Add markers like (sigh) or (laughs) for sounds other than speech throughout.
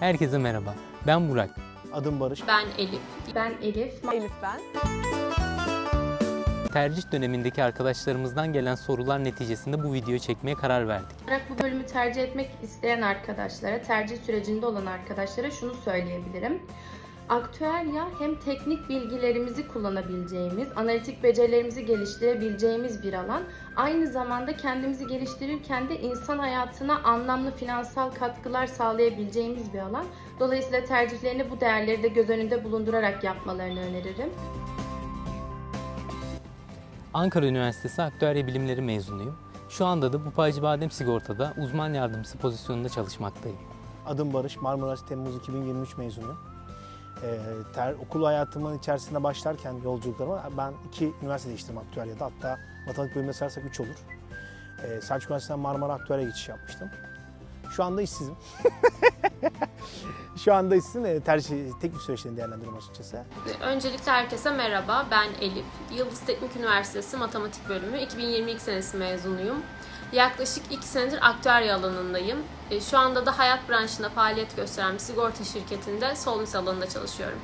Herkese merhaba. Ben Burak. Adım Barış. Ben Elif. Ben Elif. Elif ben. Tercih dönemindeki arkadaşlarımızdan gelen sorular neticesinde bu videoyu çekmeye karar verdik. olarak bu bölümü tercih etmek isteyen arkadaşlara, tercih sürecinde olan arkadaşlara şunu söyleyebilirim. Aktüelya hem teknik bilgilerimizi kullanabileceğimiz, analitik becerilerimizi geliştirebileceğimiz bir alan. Aynı zamanda kendimizi geliştirirken de insan hayatına anlamlı finansal katkılar sağlayabileceğimiz bir alan. Dolayısıyla tercihlerini bu değerleri de göz önünde bulundurarak yapmalarını öneririm. Ankara Üniversitesi Aktüerya Bilimleri mezunuyum. Şu anda da Bupaycı Badem Sigorta'da uzman yardımcısı pozisyonunda çalışmaktayım. Adım Barış. Marmaris Temmuz 2023 mezunu. Ee, ter, okul hayatımın içerisinde başlarken yolculuklarıma ben iki üniversite değiştirdim aktüeryada. Hatta matematik bölümüne sayarsak üç olur. Ee, Selçuk Üniversitesi'nden Marmara Aktüerya geçiş yapmıştım. Şu anda işsizim. (laughs) Şu anda işsizim. Ee, tercih, teklif süreçlerini değerlendiriyorum açıkçası. Öncelikle herkese merhaba. Ben Elif. Yıldız Teknik Üniversitesi Matematik Bölümü 2022 senesi mezunuyum. Yaklaşık 2 senedir aktüerya alanındayım. E, Şu anda da hayat branşında faaliyet gösteren bir sigorta şirketinde Solmis alanında çalışıyorum.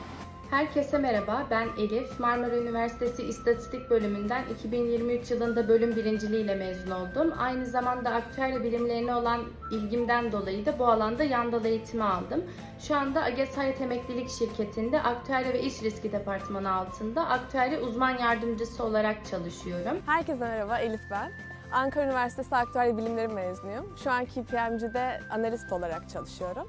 Herkese merhaba, ben Elif. Marmara Üniversitesi İstatistik Bölümünden 2023 yılında bölüm birinciliğiyle mezun oldum. Aynı zamanda aktüerya bilimlerine olan ilgimden dolayı da bu alanda yandal eğitimi aldım. Şu anda AGES Hayat Emeklilik Şirketi'nde aktüerya ve iş riski departmanı altında aktüerya uzman yardımcısı olarak çalışıyorum. Herkese merhaba, Elif ben. Ankara Üniversitesi Aktüel Bilimleri mezunuyum. Şu an KPMG'de analist olarak çalışıyorum.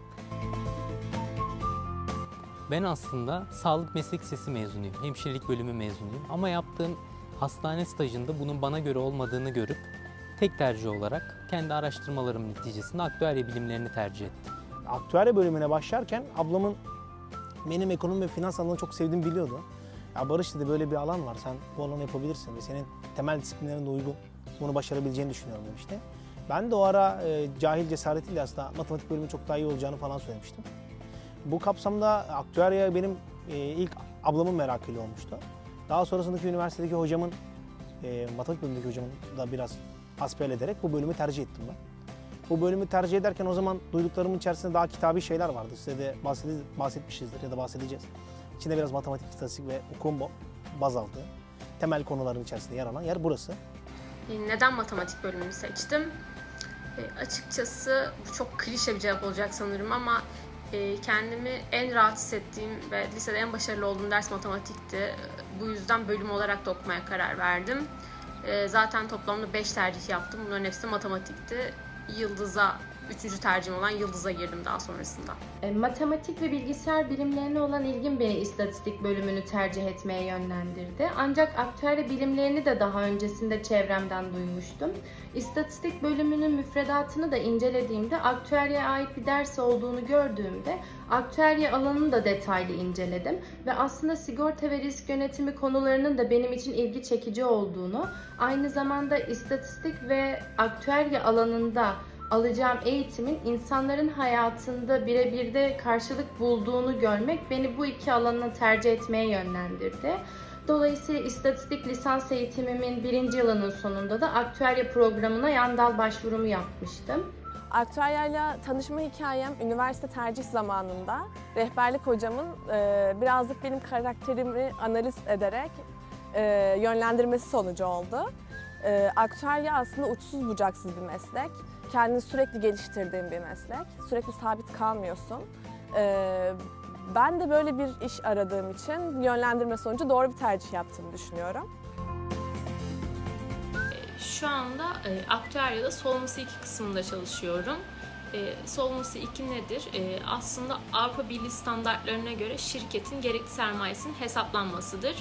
Ben aslında sağlık meslek lisesi mezunuyum. Hemşirelik bölümü mezunuyum. Ama yaptığım hastane stajında bunun bana göre olmadığını görüp tek tercih olarak kendi araştırmalarım neticesinde aktüerya bilimlerini tercih ettim. Aktüerya bölümüne başlarken ablamın benim ekonomi ve finans alanını çok sevdiğimi biliyordu. Ya Barış dedi böyle bir alan var sen bu alanı yapabilirsin ve senin temel disiplinlerine de uygun bunu başarabileceğini düşünüyorum demişti. Ben de o ara e, cahil cesaretiyle aslında matematik bölümü çok daha iyi olacağını falan söylemiştim. Bu kapsamda aktüerya benim e, ilk ablamın merakıyla olmuştu. Daha sonrasındaki üniversitedeki hocamın, e, matematik bölümündeki hocamın da biraz hasbihal ederek bu bölümü tercih ettim ben. Bu bölümü tercih ederken o zaman duyduklarımın içerisinde daha kitabi şeyler vardı. Size de bahsetmişizdir ya da bahsedeceğiz. İçinde biraz matematik, istatistik ve hukukun bo- baz aldığı temel konuların içerisinde yer alan yer burası. E, Neden matematik bölümünü seçtim? E, açıkçası bu çok klişe bir cevap olacak sanırım ama e, kendimi en rahat hissettiğim ve lisede en başarılı olduğum ders matematikti. Bu yüzden bölüm olarak da okumaya karar verdim. E, zaten toplamda 5 tercih yaptım. Bunların hepsi matematikti. Yıldız'a, üçüncü tercihim olan Yıldız'a girdim daha sonrasında. E, Matematik ve bilgisayar bilimlerine olan ilgim beni istatistik bölümünü tercih etmeye yönlendirdi. Ancak aktüerya bilimlerini de daha öncesinde çevremden duymuştum. İstatistik bölümünün müfredatını da incelediğimde aktüeryaya ait bir ders olduğunu gördüğümde aktüerya alanını da detaylı inceledim ve aslında sigorta ve risk yönetimi konularının da benim için ilgi çekici olduğunu, aynı zamanda istatistik ve aktüerya alanında alacağım eğitimin insanların hayatında birebir de karşılık bulduğunu görmek beni bu iki alanı tercih etmeye yönlendirdi. Dolayısıyla istatistik lisans eğitimimin birinci yılının sonunda da aktüerya programına yandal başvurumu yapmıştım. Aktüeryayla tanışma hikayem üniversite tercih zamanında rehberlik hocamın e, birazcık benim karakterimi analiz ederek e, yönlendirmesi sonucu oldu. E, aktüerya aslında uçsuz bucaksız bir meslek. Kendini sürekli geliştirdiğin bir meslek. Sürekli sabit kalmıyorsun. E, ben de böyle bir iş aradığım için yönlendirme sonucu doğru bir tercih yaptığımı düşünüyorum. Şu anda e, Aktüerya'da Solvency 2 kısmında çalışıyorum. E, Solvency 2 nedir? E, aslında Avrupa Birliği standartlarına göre şirketin gerekli sermayesinin hesaplanmasıdır.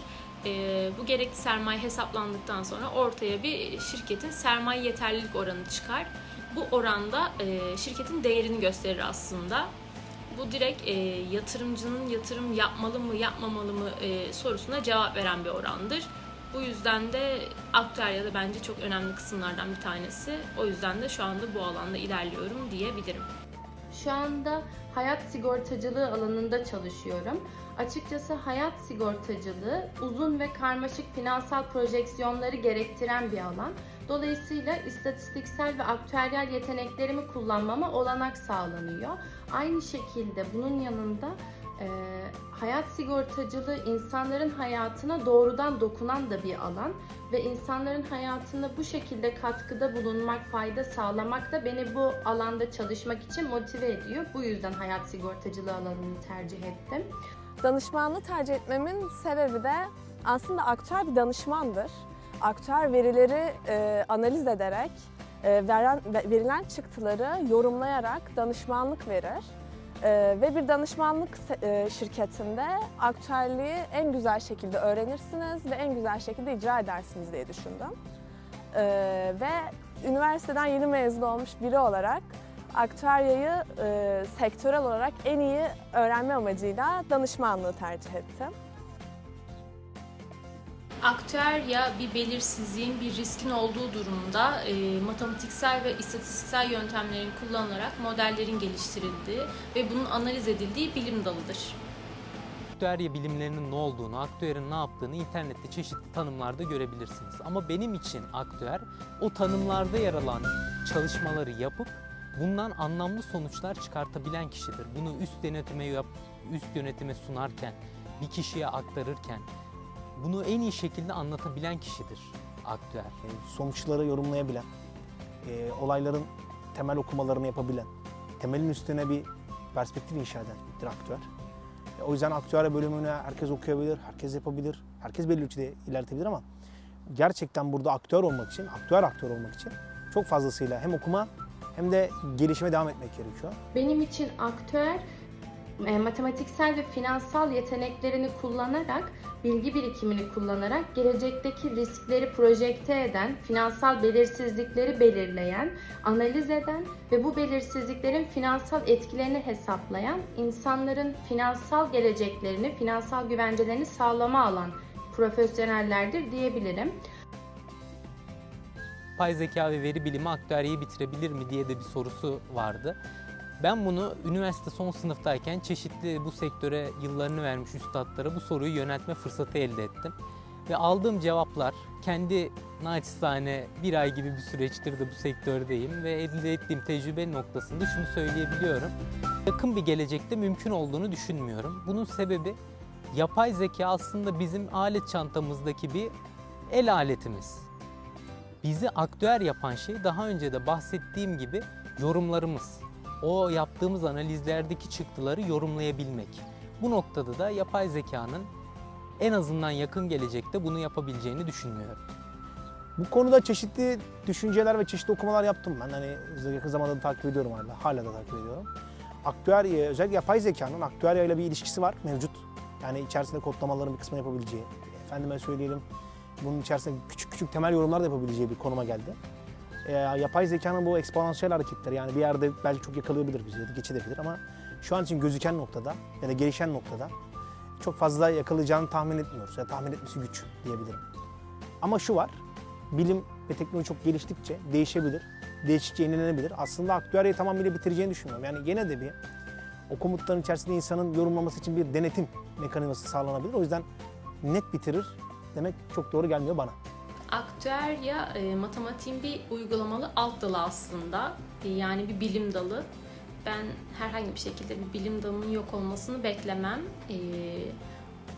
E, bu gerekli sermaye hesaplandıktan sonra ortaya bir şirketin sermaye yeterlilik oranı çıkar. Bu oranda e, şirketin değerini gösterir aslında. Bu direkt e, yatırımcının yatırım yapmalı mı yapmamalı mı e, sorusuna cevap veren bir orandır. Bu yüzden de aktüeryada bence çok önemli kısımlardan bir tanesi. O yüzden de şu anda bu alanda ilerliyorum diyebilirim. Şu anda hayat sigortacılığı alanında çalışıyorum. Açıkçası hayat sigortacılığı uzun ve karmaşık finansal projeksiyonları gerektiren bir alan. Dolayısıyla istatistiksel ve aktüeryal yeteneklerimi kullanmama olanak sağlanıyor. Aynı şekilde bunun yanında e, hayat sigortacılığı insanların hayatına doğrudan dokunan da bir alan ve insanların hayatına bu şekilde katkıda bulunmak, fayda sağlamak da beni bu alanda çalışmak için motive ediyor. Bu yüzden hayat sigortacılığı alanını tercih ettim. Danışmanlığı tercih etmemin sebebi de aslında aktüel bir danışmandır. Aktüel verileri e, analiz ederek, e, veren, ve- verilen çıktıları yorumlayarak danışmanlık verir. E, ve bir danışmanlık e, şirketinde aktüelliği en güzel şekilde öğrenirsiniz ve en güzel şekilde icra edersiniz diye düşündüm. E, ve üniversiteden yeni mezun olmuş biri olarak aktüeryayı e, sektörel olarak en iyi öğrenme amacıyla danışmanlığı tercih ettim. Aktüerya bir belirsizliğin, bir riskin olduğu durumda e, matematiksel ve istatistiksel yöntemlerin kullanılarak modellerin geliştirildiği ve bunun analiz edildiği bilim dalıdır. Aktüerya bilimlerinin ne olduğunu, aktüerin ne yaptığını internette çeşitli tanımlarda görebilirsiniz. Ama benim için aktüer o tanımlarda yer alan çalışmaları yapıp bundan anlamlı sonuçlar çıkartabilen kişidir. Bunu üst yönetime yap, üst yönetime sunarken, bir kişiye aktarırken bunu en iyi şekilde anlatabilen kişidir aktüer. E, sonuçları yorumlayabilen, e, olayların temel okumalarını yapabilen, temelin üstüne bir perspektif inşa eden bir aktüer. E, o yüzden aktüer bölümünü herkes okuyabilir, herkes yapabilir, herkes belli ölçüde ilerletebilir ama gerçekten burada aktüer olmak için, aktüer aktör olmak için çok fazlasıyla hem okuma hem de gelişime devam etmek gerekiyor. Benim için aktüer e, matematiksel ve finansal yeteneklerini kullanarak, bilgi birikimini kullanarak gelecekteki riskleri projekte eden, finansal belirsizlikleri belirleyen, analiz eden ve bu belirsizliklerin finansal etkilerini hesaplayan, insanların finansal geleceklerini, finansal güvencelerini sağlama alan profesyonellerdir diyebilirim. Yapay zeka ve veri bilimi aktüeryayı bitirebilir mi diye de bir sorusu vardı. Ben bunu üniversite son sınıftayken çeşitli bu sektöre yıllarını vermiş üstadlara bu soruyu yöneltme fırsatı elde ettim. Ve aldığım cevaplar kendi naçizane bir ay gibi bir süreçtir de bu sektördeyim ve elde ettiğim tecrübe noktasında şunu söyleyebiliyorum. Yakın bir gelecekte mümkün olduğunu düşünmüyorum. Bunun sebebi yapay zeka aslında bizim alet çantamızdaki bir el aletimiz. Bizi aktüer yapan şey daha önce de bahsettiğim gibi yorumlarımız. O yaptığımız analizlerdeki çıktıları yorumlayabilmek. Bu noktada da yapay zekanın en azından yakın gelecekte bunu yapabileceğini düşünmüyorum. Bu konuda çeşitli düşünceler ve çeşitli okumalar yaptım ben. Hani yakın zamanda da takip ediyorum hala. Hala da takip ediyorum. Aktüerya, özellikle yapay zekanın aktüerya ile bir ilişkisi var, mevcut. Yani içerisinde kodlamaların bir kısmını yapabileceği, efendime söyleyelim bunun içerisinde küçük küçük temel yorumlar da yapabileceği bir konuma geldi. Ee, yapay zekanın bu eksponansiyel hareketleri yani bir yerde belki çok yakalayabilir bizi ya da geçebilir ama şu an için gözüken noktada ya da gelişen noktada çok fazla yakalayacağını tahmin etmiyoruz. Ya tahmin etmesi güç diyebilirim. Ama şu var, bilim ve teknoloji çok geliştikçe değişebilir, değişikçe yenilenebilir. Aslında aktüeryayı tamamıyla bitireceğini düşünmüyorum. Yani gene de bir o komutların içerisinde insanın yorumlaması için bir denetim mekanizması sağlanabilir. O yüzden net bitirir demek çok doğru gelmiyor bana. Aktüerya e, matematiğin bir uygulamalı alt dalı aslında. E, yani bir bilim dalı. Ben herhangi bir şekilde bir bilim dalının yok olmasını beklemem. E,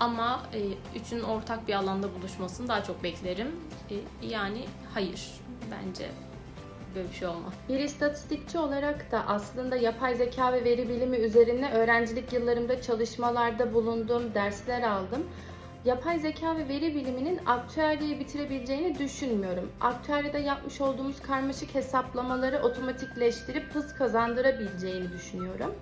ama e, üçünün ortak bir alanda buluşmasını daha çok beklerim. E, yani hayır bence böyle bir şey olmaz. Bir istatistikçi olarak da aslında yapay zeka ve veri bilimi üzerine öğrencilik yıllarımda çalışmalarda bulundum, dersler aldım. Yapay zeka ve veri biliminin aktüeryayı bitirebileceğini düşünmüyorum. Aktüeryada yapmış olduğumuz karmaşık hesaplamaları otomatikleştirip hız kazandırabileceğini düşünüyorum.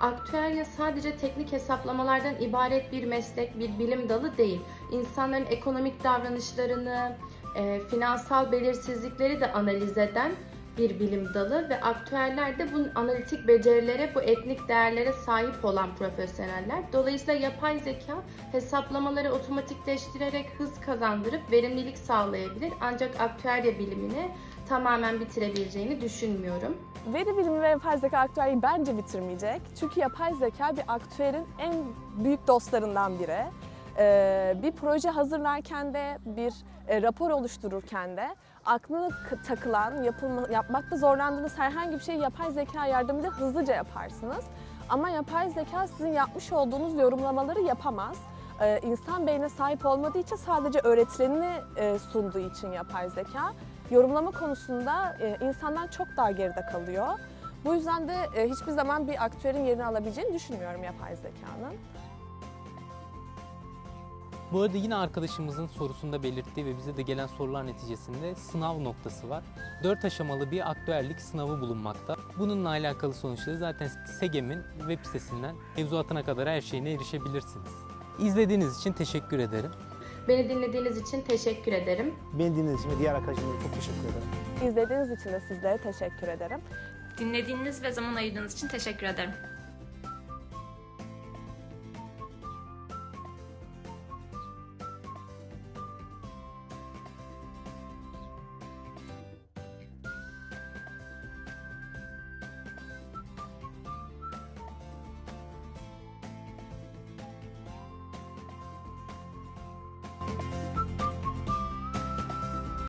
Aktüerya sadece teknik hesaplamalardan ibaret bir meslek, bir bilim dalı değil. İnsanların ekonomik davranışlarını, e, finansal belirsizlikleri de analiz eden bir bilim dalı ve aktüerler de bu analitik becerilere, bu etnik değerlere sahip olan profesyoneller. Dolayısıyla yapay zeka hesaplamaları otomatikleştirerek hız kazandırıp verimlilik sağlayabilir. Ancak aktüerya bilimini tamamen bitirebileceğini düşünmüyorum. Veri bilimi ve yapay zeka aktüeryayı bence bitirmeyecek. Çünkü yapay zeka bir aktüerin en büyük dostlarından biri. Ee, bir proje hazırlarken de, bir e, rapor oluştururken de aklına takılan, yapılma, yapmakta zorlandığınız herhangi bir şeyi yapay zeka yardımıyla hızlıca yaparsınız. Ama yapay zeka sizin yapmış olduğunuz yorumlamaları yapamaz. Ee, insan beynine sahip olmadığı için sadece öğretilenini e, sunduğu için yapay zeka yorumlama konusunda e, insandan çok daha geride kalıyor. Bu yüzden de e, hiçbir zaman bir aktörün yerini alabileceğini düşünmüyorum yapay zekanın. Bu arada yine arkadaşımızın sorusunda belirttiği ve bize de gelen sorular neticesinde sınav noktası var. 4 aşamalı bir aktüerlik sınavı bulunmakta. Bununla alakalı sonuçları zaten SEGEM'in web sitesinden mevzuatına kadar her şeyine erişebilirsiniz. İzlediğiniz için teşekkür ederim. Beni dinlediğiniz için teşekkür ederim. Beni dinlediğiniz için ve diğer arkadaşlarıma çok teşekkür ederim. İzlediğiniz için de sizlere teşekkür ederim. Dinlediğiniz ve zaman ayırdığınız için teşekkür ederim.